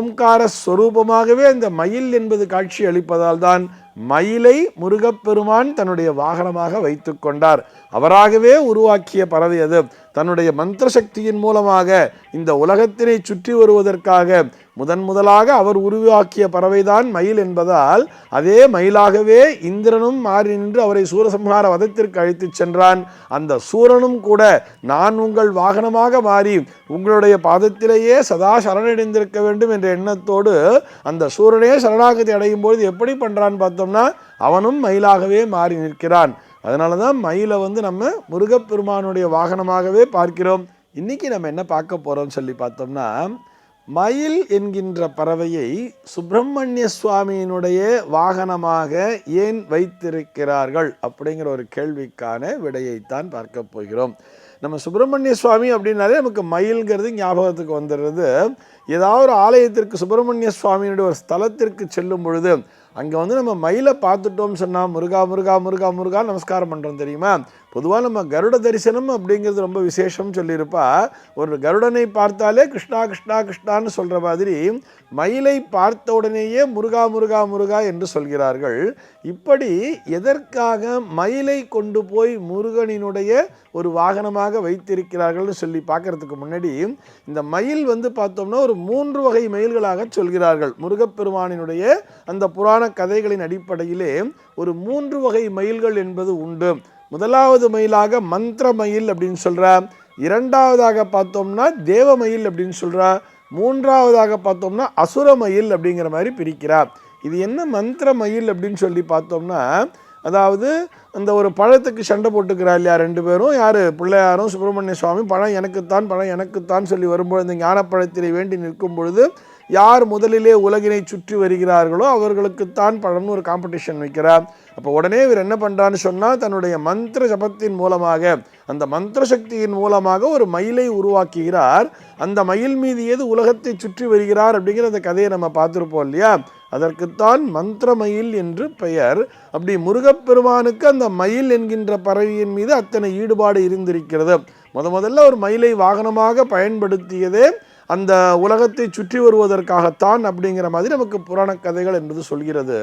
ஓம்கார ஸ்வரூபமாகவே அந்த மயில் என்பது காட்சி அளிப்பதால் தான் மயிலை முருகப்பெருமான் தன்னுடைய வாகனமாக வைத்து கொண்டார். அவராகவே உருவாக்கிய பறவை அது. தன்னுடைய மந்திர சக்தியின் மூலமாக இந்த உலகத்தினை சுற்றி வருவதற்காக முதன் முதலாக அவர் உருவாக்கிய பறவைதான் மயில் என்பதால் அதே மயிலாகவே இந்திரனும் மாறி நின்று அவரை சூரசம்ஹார வதத்திற்கு அழைத்துச் சென்றான். அந்த சூரனும் கூட நான் உங்கள் வாகனமாக மாறி உங்களுடைய பாதத்திலேயே சதா சரணடைந்திருக்க வேண்டும் என்ற எண்ணத்தோடு அந்த சூரனே சரணாகதி அடையும் பொழுது எப்படி பண்ணுறான்னு பார்த்தோம்னா அவனும் மயிலாகவே மாறி நிற்கிறான். அதனால தான் மயிலை வந்து நம்ம முருகப்பெருமானுடைய வாகனமாகவே பார்க்கிறோம். இன்றைக்கி நம்ம என்ன பார்க்க போகிறோம்னு சொல்லி பார்த்தோம்னா மயில் என்கின்ற பறவையை சுப்பிரமணிய சுவாமியினுடைய வாகனமாக ஏன் வைத்திருக்கிறார்கள் அப்படிங்கிற ஒரு கேள்விக்கான விடையைத்தான் பார்க்க போகிறோம். நம்ம சுப்பிரமணிய சுவாமி அப்படின்னாலே நமக்கு மயில்ங்கிறது ஞாபகத்துக்கு வந்துடுறது. ஏதாவது ஒரு ஆலயத்திற்கு சுப்பிரமணிய சுவாமியினுடைய ஒரு ஸ்தலத்திற்கு செல்லும் பொழுது அங்கே வந்து நம்ம மயிலை பார்த்துட்டோம்னு சொன்னால் முருகா முருகா முருகா முருகா நமஸ்காரம் பண்ணுறோம் தெரியுமா? பொதுவாக நம்ம கருட தரிசனம் அப்படிங்கிறது ரொம்ப விசேஷம் சொல்லியிருப்பா. ஒரு கருடனை பார்த்தாலே கிருஷ்ணா கிருஷ்ணா கிருஷ்ணான்னு சொல்கிற மாதிரி மயிலை பார்த்த உடனேயே முருகா முருகா முருகா என்று சொல்கிறார்கள். இப்படி எதற்காக மயிலை கொண்டு போய் முருகனினுடைய ஒரு வாகனமாக வைத்திருக்கிறார்கள்னு சொல்லி பார்க்கறதுக்கு முன்னாடி இந்த மயில் வந்து பார்த்தோம்னா ஒரு மூன்று வகை மயில்களாக சொல்கிறார்கள். முருகப்பெருமானினுடைய அந்த புராண கதைகளின் அடிப்படையிலே ஒரு மூன்று வகை மயில்கள் என்பது உண்டு. முதலாவது மயிலாக மந்திர மயில் அப்படின்னு சொல்றா இரண்டாவதாக பார்த்தோம்னா தேவ மயில் அப்படின்னு சொல்கிறா மூன்றாவதாக பார்த்தோம்னா அசுர மயில் அப்படிங்கிற மாதிரி பிரிக்கிறார் இது என்ன மந்திர மயில் அப்படின்னு சொல்லி பார்த்தோம்னா அதாவது அந்த ஒரு பழத்துக்கு சண்டை போட்டுக்கிறா இல்லையா ரெண்டு பேரும். யார்? பிள்ளையாரும் சுப்பிரமணிய சுவாமி பழம் எனக்குத்தான் பழம் எனக்குத்தான் சொல்லி வரும்பொழுது இந்த ஞானப்பழத்திலே வேண்டி நிற்கும் பொழுது யார் முதலிலே உலகினை சுற்றி வருகிறார்களோ அவர்களுக்குத்தான் பழம்னு ஒரு காம்படிஷன் வைக்கிறார். அப்போ உடனே இவர் என்ன பண்ணுறான்னு சொன்னால் தன்னுடைய மந்திர ஜபத்தின் மூலமாக அந்த மந்திர சக்தியின் மூலமாக ஒரு மயிலை உருவாக்குகிறார். அந்த மயில் மீது ஏது உலகத்தை சுற்றி வருகிறார் அப்படிங்கிற அந்த கதையை நம்ம பார்த்துருப்போம் இல்லையா? அதற்குத்தான் மந்திர மயில் என்று பெயர். அப்படி முருகப்பெருமானுக்கு அந்த மயில் என்கின்ற பறவையின் மீது அத்தனை ஈடுபாடு இருந்திருக்கிறது. முத முதல்ல ஒரு மயிலை வாகனமாக பயன்படுத்தியதே அந்த உலகத்தை சுற்றி வருவதற்காகத்தான் அப்படிங்கிற மாதிரி நமக்கு புராண கதைகள் என்பது சொல்கிறது.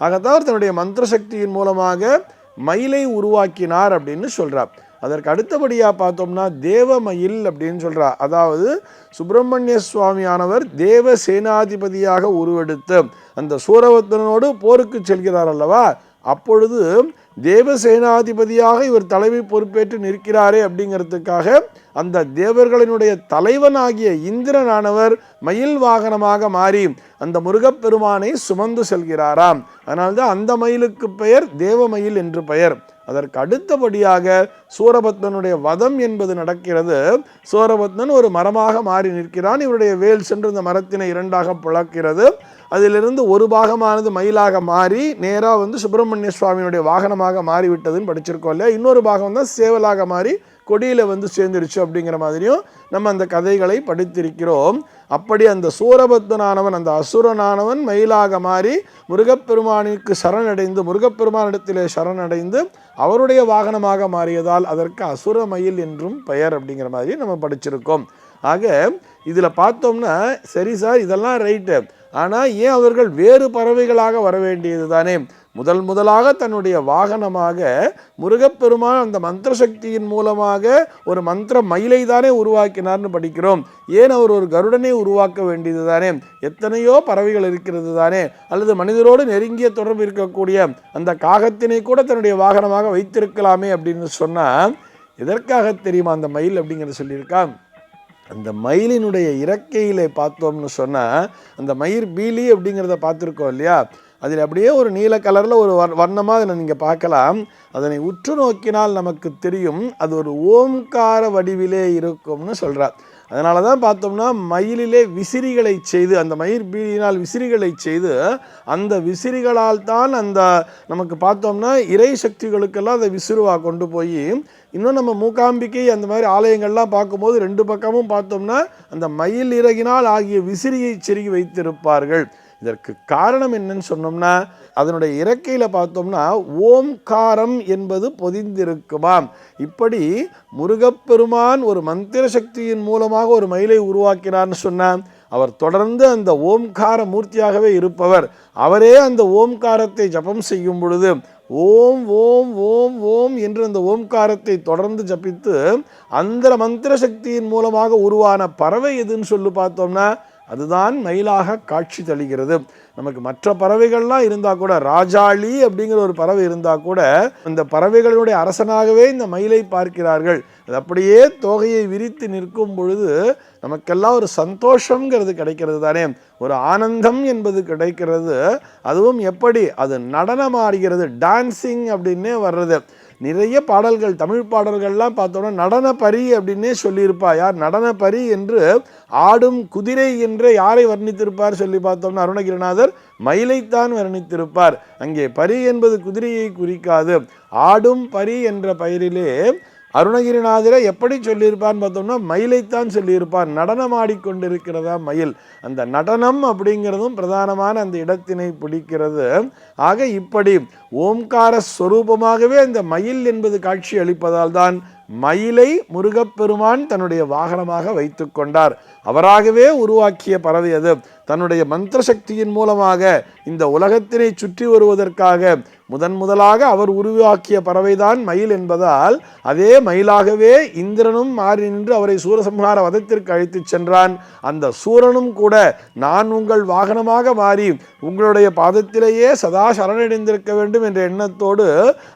ஆகத்தான் தன்னுடைய மந்திர சக்தியின் மூலமாக மயிலை உருவாக்கினார் அப்படின்னு சொல்கிறார் அதற்கு அடுத்தபடியாக பார்த்தோம்னா தேவமயில் அப்படின்னு சொல்றா அதாவது சுப்பிரமணிய சுவாமியானவர் தேவ சேனாதிபதியாக உருவெடுத்து அந்த சூரவத்தனோடு போருக்கு செல்கிறார் அல்லவா? அப்பொழுது தேவசேனாதிபதியாக இவர் தலைமை பொறுப்பேற்று நிற்கிறாரே அப்படிங்கிறதுக்காக அந்த தேவர்களினுடைய தலைவனாகிய இந்திரனானவர் மயில் வாகனமாக மாறி அந்த முருகப்பெருமானை சுமந்து செல்கிறாராம். அதனால்தான் அந்த மயிலுக்கு பெயர் தேவமயில் என்று பெயர். அதற்கு அடுத்தபடியாக சூரபத்மனுடைய வதம் என்பது நடக்கிறது. சூரபத்மன் ஒரு மரமாக மாறி நிற்கிறான். இவருடைய வேல் சென்று இந்த மரத்தினை இரண்டாக பிளக்கிறது. அதிலிருந்து ஒரு பாகமானது மயிலாக மாறி நேராக வந்து சுப்பிரமணிய சுவாமியினுடைய வாகனமாக மாறிவிட்டதுன்னு படிச்சிருக்கோம் இல்லையா? இன்னொரு பாகம் தான் சேவலாக மாறி கொடியில் வந்து சேர்ந்துருச்சு அப்படிங்கிற மாதிரியும் நம்ம அந்த கதைகளை படித்திருக்கிறோம். அப்படி அந்த சூரபத்தனானவன் அந்த அசுரனானவன் மயிலாக மாறி முருகப்பெருமானுக்கு சரணடைந்து முருகப்பெருமானிடத்திலே சரணடைந்து அவருடைய வாகனமாக மாறியதால் அதற்கு அசுர மயில் என்றும் பெயர் அப்படிங்கிற மாதிரி நம்ம படிச்சிருக்கோம். ஆக இதில் பார்த்தோம்னா சரி சார் இதெல்லாம் ரைட்டு. ஆனால் ஏன் அவர்கள் வேறு பறவைகளாக வர வேண்டியது தானே முதல் முதலாக தன்னுடைய வாகனமாக முருகப்பெருமான் அந்த மந்திர சக்தியின் மூலமாக ஒரு மந்திர மயிலை தானே உருவாக்கினார்னு படிக்கிறோம். ஏன் அவர் ஒரு கருடனை உருவாக்க வேண்டியது தானே எத்தனையோ பறவைகள் இருக்கிறது தானே அல்லது மனிதரோடு நெருங்கிய தொடர்பு இருக்கக்கூடிய அந்த காகத்தினை கூட தன்னுடைய வாகனமாக வைத்திருக்கலாமே அப்படின்னு சொன்னால் எதற்காக தெரியுமா அந்த மயில் அப்படிங்கிறத சொல்லியிருக்கான்? அந்த மயிலினுடைய இறக்கையிலே பார்த்தோம்னு சொன்னால் அந்த மயிர் பீலி அப்படிங்கிறத பார்த்துருக்கோம் இல்லையா? அதில் அப்படியே ஒரு நீல கலரில் ஒரு வர் வர்ணமாக அதை நீங்கள் பார்க்கலாம். அதனை உற்று நோக்கினால் நமக்கு தெரியும் அது ஒரு ஓம்கார வடிவிலே இருக்கும்னு சொல்கிறார் அதனால தான் பார்த்தோம்னா மயிலிலே விசிறிகளை செய்து அந்த மயிர் பீடியினால் விசிறிகளை செய்து அந்த விசிறிகளால் தான் அந்த நமக்கு பார்த்தோம்னா இறை சக்திகளுக்கெல்லாம் அதை விசிறுவா கொண்டு போய் இன்னும் நம்ம மூகாம்பிகை அந்த மாதிரி ஆலயங்கள்லாம் பார்க்கும்போது ரெண்டு பக்கமும் பார்த்தோம்னா அந்த மயில் இறகினால் ஆகிய விசிறியை செருகி வைத்திருப்பார்கள். இதற்கு காரணம் என்னன்னு சொன்னோம்னா அதனுடைய இறக்கையில் பார்த்தோம்னா ஓம்காரம் என்பது பொதிந்திருக்குமாம். இப்படி முருகப்பெருமான் ஒரு மந்திர சக்தியின் மூலமாக ஒரு மயிலை உருவாக்கினார்னு சொன்னால் அவர் தொடர்ந்து அந்த ஓம்கார மூர்த்தியாகவே இருப்பவர். அவரே அந்த ஓம்காரத்தை ஜபம் செய்யும் பொழுது ஓம் ஓம் ஓம் ஓம் என்று அந்த ஓம்காரத்தை தொடர்ந்து ஜபித்து அந்த மந்திர சக்தியின் மூலமாக உருவான பறவை எதுன்னு சொல்லி பார்த்தோம்னா அதுதான் மயிலாக காட்சி தளிகிறது நமக்கு மற்ற பறவைகள்லாம் இருந்தால் கூட ராஜாளி அப்படிங்கிற ஒரு பறவை இருந்தால் கூட இந்த பறவைகளுடைய அரசனாகவே இந்த மயிலை பார்க்கிறார்கள். அது அப்படியே தோகையை விரித்து நிற்கும் பொழுது நமக்கெல்லாம் ஒரு சந்தோஷங்கிறது கிடைக்கிறது தானே. ஒரு ஆனந்தம் என்பது கிடைக்கிறது. அதுவும் எப்படி? அது நடனமாடுகிறது டான்சிங் அப்படின்னே வர்றது. நிறைய பாடல்கள் தமிழ் பாடல்கள்லாம் பார்த்தோம்னா நடன பரி அப்படின்னே சொல்லியிருப்பா. யார்? நடன பரி என்று ஆடும் குதிரை என்று யாரை வர்ணித்திருப்பார் சொல்லி பார்த்தோம்னா அருணகிரிநாதர்? மயிலைத்தான் வர்ணித்திருப்பார். அங்கே பரி என்பது குதிரையை குறிக்காது. ஆடும் பரி என்ற பெயரிலே அருணகிரிநாதரை எப்படி சொல்லியிருப்பான்னு பார்த்தோம்னா மயிலைத்தான் சொல்லியிருப்பார். நடனம் ஆடிக்கொண்டிருக்கிறதா மயில். அந்த நடனம் அப்படிங்கிறதும் பிரதானமான அந்த இடத்தினை பிடிக்கிறது. ஆக இப்படி ஓம்கார ஸ்வரூபமாகவே அந்த மயில் என்பது காட்சி அளிப்பதால் தான் மயிலை முருகப்பெருமான் தன்னுடைய வாகனமாக வைத்து கொண்டார். அவராகவே உருவாக்கிய பறவை அது. தன்னுடைய மந்திர சக்தியின் மூலமாக இந்த உலகத்தினை சுற்றி வருவதற்காக முதன் முதலாக அவர் உருவாக்கிய பறவைதான் மயில் என்பதால் அதே மயிலாகவே இந்திரனும் மாறி நின்று அவரை சூரசம்ஹார வதத்திற்கு அழைத்துச் சென்றான். அந்த சூரனும் கூட நான் உங்கள் வாகனமாக மாறி உங்களுடைய பாதத்திலேயே சதா சரணடைந்திருக்க வேண்டும் என்ற எண்ணத்தோடு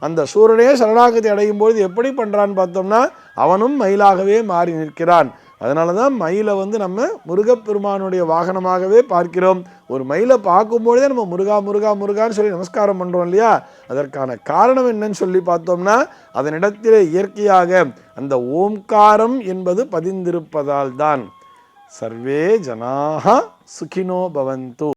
அந்த சூரனே சரணாகதி அடையும் பொழுது எப்படி பண்ணுறான்னு பார்த்தோம்னா அவனும் மயிலாகவே மாறி நிற்கிறான். அதனால தான் மயிலை வந்து நம்ம முருகப்பெருமானுடைய வாகனமாகவே பார்க்கிறோம். ஒரு மயிலை பார்க்கும்பொழுதே நம்ம முருகா முருகா முருகான்னு சொல்லி நமஸ்காரம் பண்ணுறோம் இல்லையா? அதற்கான காரணம் என்னன்னு சொல்லி பார்த்தோம்னா அதனிடத்திலே இயற்கையாக அந்த ஓம்காரம் என்பது பதிந்திருப்பதால் தான் சர்வே ஜனாக சுகினோ பவந்து.